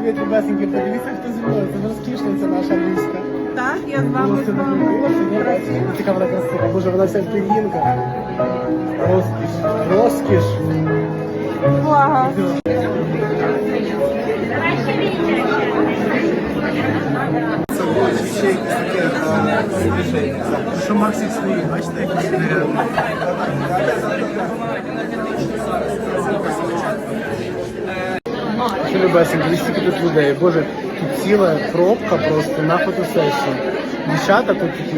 Привіт, любесенькі, подивіться, хто зі мною. Це розкішниця наша львівська. Так, я з вами яка вона красива. Боже, вона вся в пір'їнка. Розкіш, розкіш. Увага. Ще якісь таке. Що Максик стоїть, бачите, якийсь наряд. Любесенько, дивіться, скільки тут людей. Боже, тут ціла пробка просто на фотосесію. Дівчата тут такі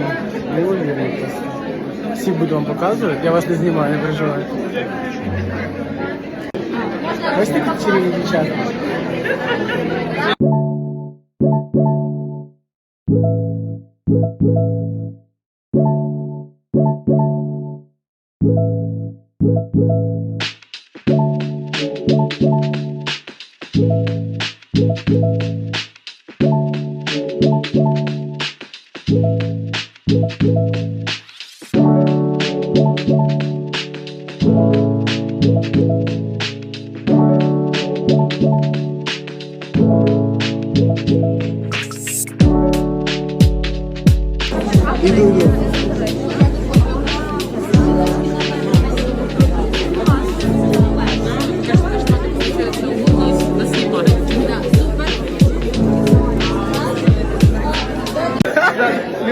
неймовірні просто. Всі буду вам показувати, я вас не знімаю, не переживайте. Ось такі чарівні дівчата?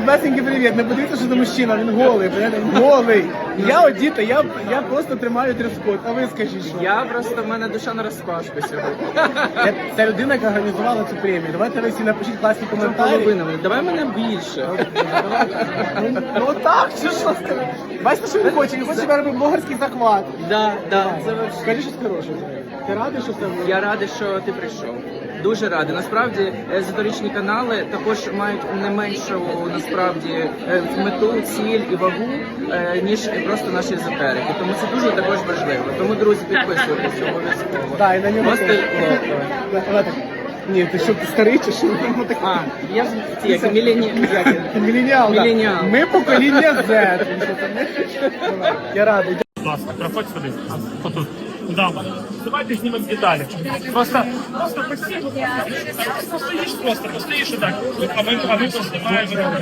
Любесенький привіт, не подивіться, що це мужчина, він голий. Він голий. Я одіта, я, я просто тримаю дрес-код, а ви скажіть, що? Я просто в мене душа на розпашку сьогодні. Я, це людина, яка організувала цю премію. Давайте ви всі напишіть класні коментарі. Давай мене більше. Ну, Ну так, що сказати? Бачите, що він хоче? Він хоче робив блогерський захват. Да, да, це. Скажи щось хороше. Ти радий, що це? Я радий, що ти прийшов. Дуже радий. Насправді езотеричні канали також мають не меншу насправді е, мету, ціль і вагу, е, ніж просто наші езотерики. Тому це дуже також важливо. Тому друзі, підписуйтесь обов'язково. Так, і на ньому Ні, ти що, ти старий чи що? А, я ж ці, як мілені... як міленіал, да. Міленіал. Ми покоління Z. Я радий. Будь ласка, проходь сюди. Отут. Да. Давайте знімемо деталі. Просто, просто постійно. Постоїш просто, постоїш отак. А ми, а ми познімаємо.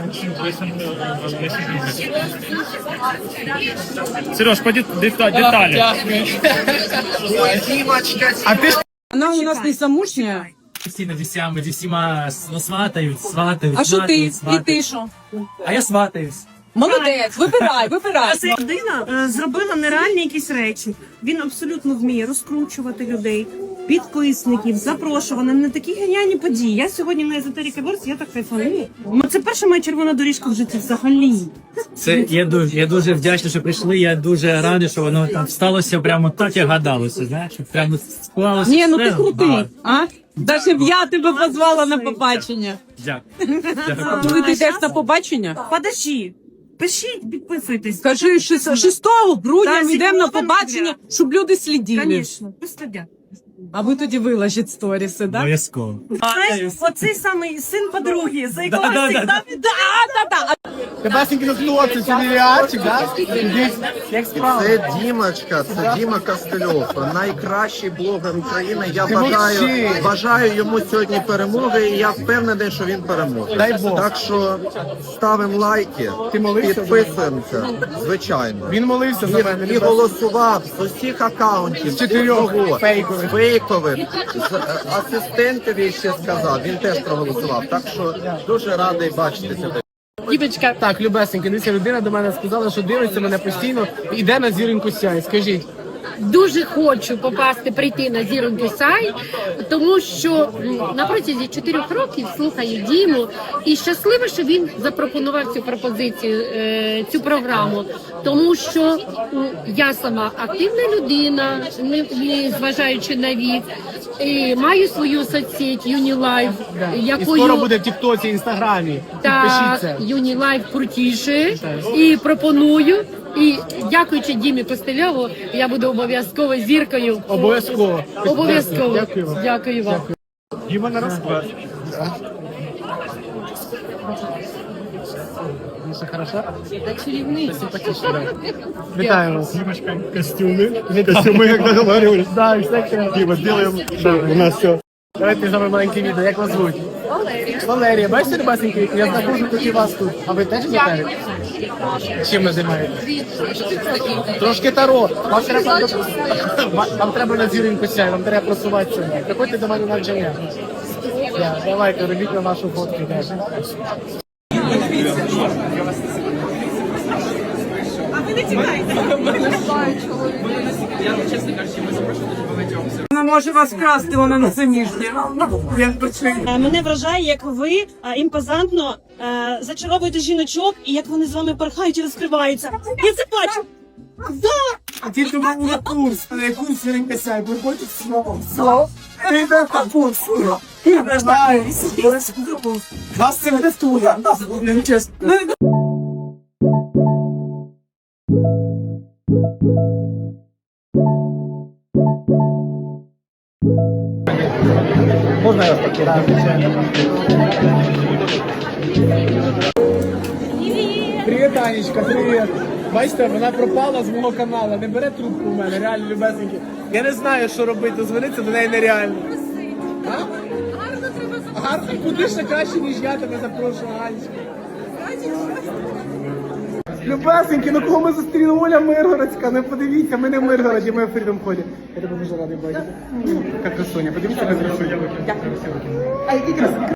Сереж, поді деталі. А ти ж Вона у нас не замужня. Зі всіма, зі всіма ну, сватають, сватають, А що ти? сватають, І сватають. ти що? А я сватаюсь. Молодець, вибирай, вибирай. Ця людина е, зробила нереальні якісь речі. Він абсолютно вміє розкручувати людей, підписників, запрошувати на такі геніальні події. Я сьогодні на езотеріка Ворс, я так кайфаную. Ну, Це перша моя червона доріжка в житті взагалі. Це я дуже, я дуже вдячний, що прийшли. Я дуже радий, що воно там сталося прямо так, як гадалося. Знаєш, прямо склалося. Ні, ну все. ти крутий, Да. а? Даже б я тебе позвала на побачення. Дякую. Дякую. Коли ти йдеш на побачення? Подожди, пишіть, підписуйтесь. Кажи, 6 грудня ми йдемо на побачення, щоб люди слідили. Звісно, без стадя. А ви тоді виложіть сторіси, так? Обов'язково. Це оцей самий син подруги, за якого Да-да-да. завжди Тебасенький ну хто це? Це мільярчик, да? Як справа? Це Дімочка, це Діма Костельов, найкращий блогер України. Я бажаю, бажаю йому сьогодні перемоги, і я впевнений, що він переможе. Дай Бог. Так що ставимо лайки, Ти молився за підписуємося, звичайно. Він молився за мене. І, і голосував з усіх акаунтів, З чотирьох фейкових. З е, асистентові ще сказав, він теж проголосував. Так що дуже радий бачити тебе. Дівчатка, так, любесенька, дивіться, людина до мене сказала, що дивиться мене постійно, іде на зіринку сяй. Скажіть, Дуже хочу попасти прийти на зіроньку сай, тому що на протязі чотирьох років слухаю Діму і щаслива, що він запропонував цю пропозицію, е, цю програму, тому що я сама активна людина, не, зважаючи на вік, і маю свою соцсеть Юнілайф, і скоро буде в Тіктоці, Інстаграмі. так, Підпишіться. Юнілайф крутіше і пропоную. І дякуючи Дімі Костельову, я буду обов'язково зіркою. Обов'язково. Обов'язково. Дякую вам. Дякую вам. Діма на розклад. Все хорошо? Да. Вітаю вас. Дімочка, костюми. Костюми, як договорились. Да, всяке. Дима, сделаем, у нас все. Давайте з вами маленьке відео. Як вас звуть? Валерія. Валерія, бачите рибасеньки? Я знаходжу тут і вас тут. А ви теж езотерик? Чим ви займаєтесь? Трошки таро. Вам треба, вам треба на зіринку сяй, вам треба просуватися. Приходьте до мене на навчання. Да, Давайте, робіть на вашу фотку. А ви не тікайте. Я чесно кажучи, ми. Вона може вас красти, вона не заміжня. Почую. Е, Мене вражає, як ви е, імпозантно е, зачаровуєте жіночок і як вони з вами порхають і розкриваються. Я це бачу. А ті до на курс, на якусь зіринка сяй, приходять знову. Слово. Ти в курс. Я не знаю. Вас це тестує. Не чесно. Привіт, Анечка, привіт. Бачите, вона пропала з мого каналу, не бере трубку в мене, реально любесеньки. Я не знаю, що робити, дзвонитися до неї нереально. А? Гарно треба Гарно, куди ще краще, ніж я тебе запрошую, Анечка. Любесеньки, ну кого ми зустріли? Оля Миргородська, ну подивіться, ми не в Миргороді, ми в Фрідом ході. Я тебе дуже радий бачити. Яка красуня, подивіться на красуню. Дякую. А які красуні?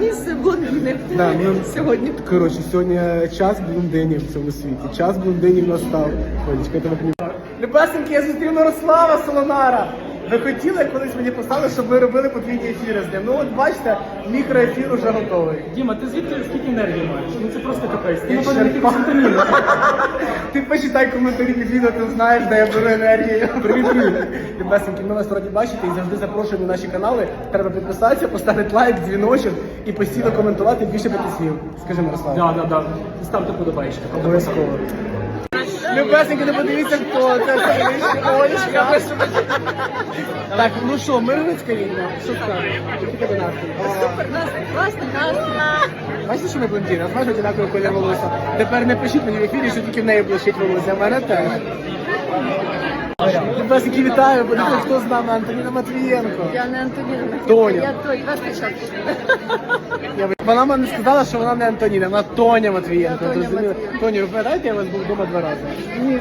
Місце блондини Да, ну, сьогодні. Коротше, сьогодні час блондинів в цьому світі. Час блондинів настав. Олечка, я тебе понімаю. Любесеньки, я зустрів Мирослава Солонара. Ви хотіли колись мені писали, щоб ви робили подвійні ефіри з ним. Ну от бачите, мікроефір уже готовий. Діма, ти звідки скільки енергії маєш? Ну це просто капець. Ти напевно ще не Ти почитай коментарі під відео, ти знаєш, де я беру енергію. Привіт, привіт. Любесеньки, ми вас раді бачити і завжди запрошуємо на наші канали. Треба підписатися, поставити лайк, дзвіночок і постійно коментувати більше п'яти слів. Скажи, Мирослав. Да, да, да. Ставте подобаєчки. Обов'язково. Любесеньки, не подивіться, хто це Олечка. Так, ну що, Мирницька відьма? Що скажеш? Настрій. Супер, нас класно, класно. Бачите, що ми блондини? А знаєш, одинаковий колір волосся. Тепер не пишіть мені в ефірі, що тільки в неї блищить волосся, а в мене теж. Любесеньки, вітаю, подивіться, хто з нами, Антоніна Матвієнко. Я не Антоніна. Тоня. Я Тоня, вас. Я ви- Вона мені сказала, що вона не Антоніна, вона Тоня Матвієнко. Тоня зрозуміли? Матвієнко. Тоні, ви пам'ятаєте, я вас був вдома два рази? Ні.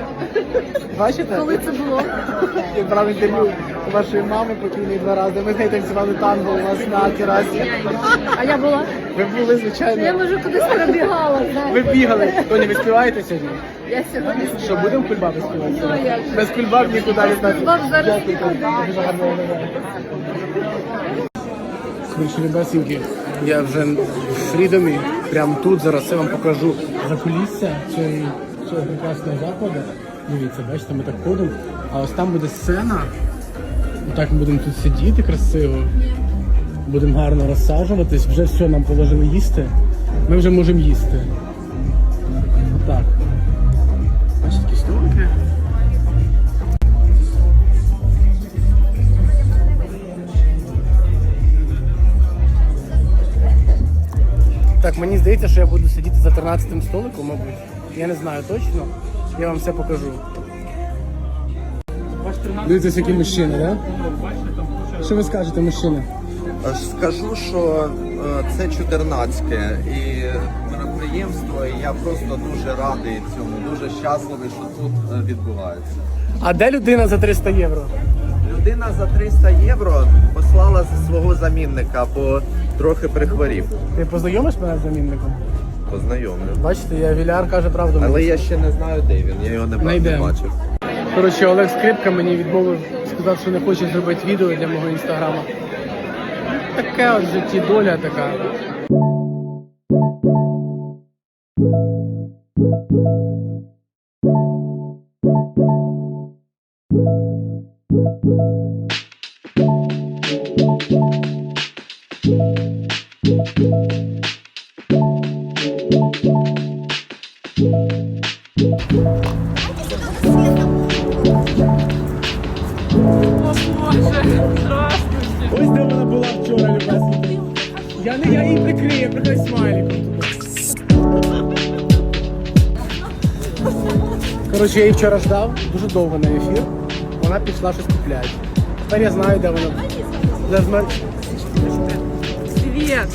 Бачите? Коли це було? Я брав інтерв'ю у вашої мами покійної два рази. Ми з нею танцювали танго у нас на терасі. А я була? Ви були, звичайно. Я може кудись перебігала, Ви бігали. Тоні, ви співаєте сьогодні? Я сьогодні Що, будемо кульбаби співати? Ну, а як же. Без кульбаб нікуди не знати. кульбаб зараз Дякую. Дуже гарно виглядає. Коротше, ребятинки, я вже в Фрідомі, прямо тут, зараз я вам покажу закулісся цієї, цього прекрасного заходу. Дивіться, бачите, ми так ходимо, а ось там буде сцена. Отак ми будемо тут сидіти красиво. Будемо гарно розсаджуватись, вже все нам положили їсти. Ми вже можемо їсти. Мені здається, що я буду сидіти за 13-м столиком, мабуть. Я не знаю точно. Я вам все покажу. Дивіться, який мужчина, да? Що ви скажете, мужчина? Скажу, що е, це чудернацьке і мероприємство, і я просто дуже радий цьому, дуже щасливий, що тут е, відбувається. А де людина за 300 євро? Людина за 300 євро послала свого замінника, бо трохи прихворів. Ти познайомиш мене з замінником? Познайомлю. Бачите, я Віляр каже правду. Але я ще не знаю, де він. Я його не, не бачив. Коротше, Олег Скрипка мені відмовив, сказав, що не хоче зробити відео для мого інстаграму. Таке от житті доля така. Коротше, я її вчора ждав, дуже довго на ефір. Вона пішла щось купляти. Тепер я знаю, де вона. Зазмер... Привет.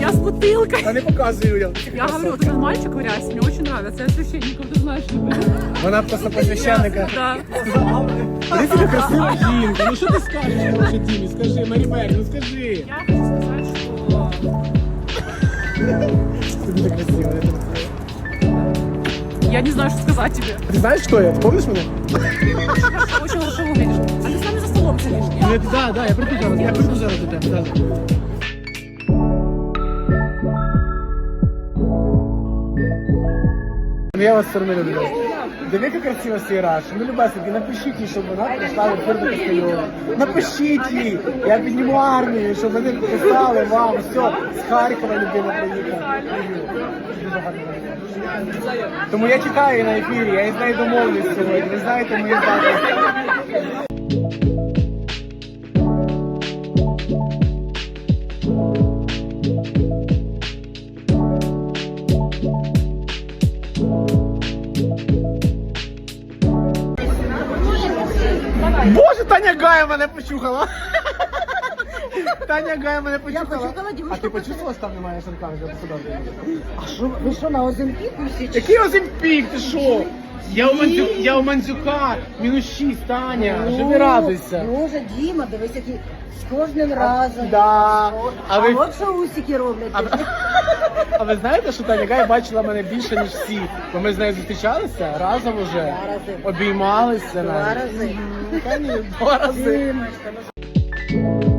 Я с бутылкой. Та не показую я. Я говорю, вот этот мальчик в рясе, мне очень нравится. Я священников, ты знаешь, люблю. Вона просто по священника. Да. Ти така красива жінка. Ну що ти скажеш, може, Дімі? Скажи, Марібель, ну скажи. Я хочу сказать, что Ти дуже красива. я тебе знаю. я не знаю, что сказать тебе. Ти знаєш, хто я? Ти пам'ятаєш мене? Очень хорошо выглядишь. А ты с нами за столом сидишь? Ну, я, да, да, я прийду зараз, я прийду зараз до тебе. Да. Ну, Я вас все одно люблю. Диви, яка красива сіра. Ну, любесеньки, напишіть їй, щоб вона прийшла в ефір до Костельова. Напишіть їй. Я підніму армію, щоб вони писали вам. Все, з Харкова людина приїхала. Дуже гарно. Тому я чекаю на ефірі, я із нею домовлюсь сьогодні. Ви знаєте, мої здатності. Боже, Таня Гая мене почухала. Таня Гая мене почухала. А ти почувствувала, що там немає шарками для посадовки? А що, ви що, на Озимпіку всі? Який Озимпік, ти що? Я у, Мандзю... я у Мандзюка, мінус 6, Таня, живи радуйся. Боже, Діма, дивись, які з кожним разом. Да. А А ви, от що усики роблять. а, ви- а ви знаєте, що Таня Гай бачила мене більше, ніж всі? Бо ми з нею зустрічалися разом уже, Два рази. обіймалися Два навіть. рази. Ну, Та ні, Два рази. Дімочка, ну